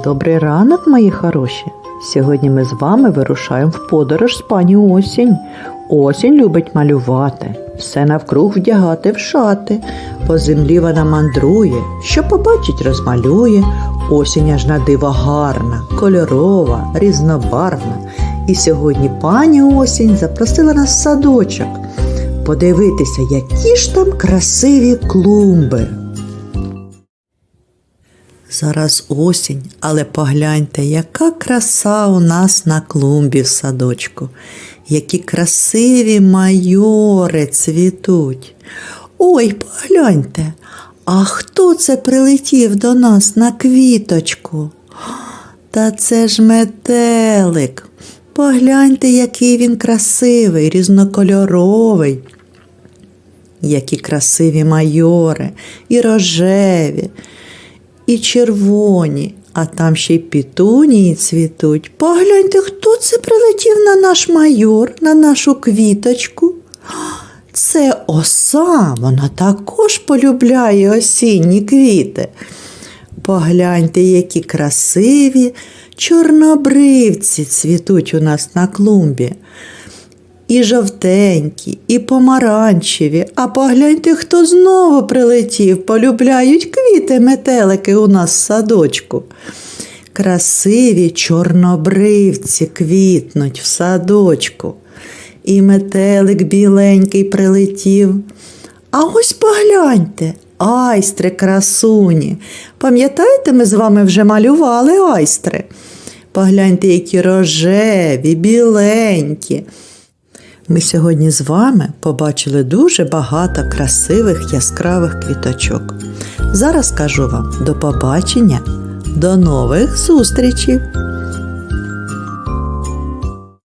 Добрий ранок, мої хороші. Сьогодні ми з вами вирушаємо в подорож з пані осінь. Осінь любить малювати, все навкруг вдягати в шати. По землі вона мандрує, що побачить, розмалює. Осінь аж на диво гарна, кольорова, різнобарвна. І сьогодні пані осінь запросила нас в садочок подивитися, які ж там красиві клумби. Зараз осінь, але погляньте, яка краса у нас на клумбі в садочку, які красиві майори цвітуть. Ой, погляньте, а хто це прилетів до нас на квіточку? Та це ж метелик. Погляньте, який він красивий, різнокольоровий. Які красиві майори, і рожеві, і червоні, а там ще й пітунії цвітуть. Погляньте, хто це прилетів на наш майор, на нашу квіточку. Це оса, вона також полюбляє осінні квіти. Погляньте, які красиві чорнобривці цвітуть у нас на клумбі. І жовтенькі, і помаранчеві. А погляньте, хто знову прилетів, полюбляють квіти метелики у нас в садочку. Красиві чорнобривці квітнуть в садочку. І метелик біленький прилетів. А ось погляньте, айстри красуні. Пам'ятаєте, ми з вами вже малювали айстри? Погляньте, які рожеві, біленькі. Ми сьогодні з вами побачили дуже багато красивих яскравих квіточок. Зараз кажу вам до побачення, до нових зустрічей!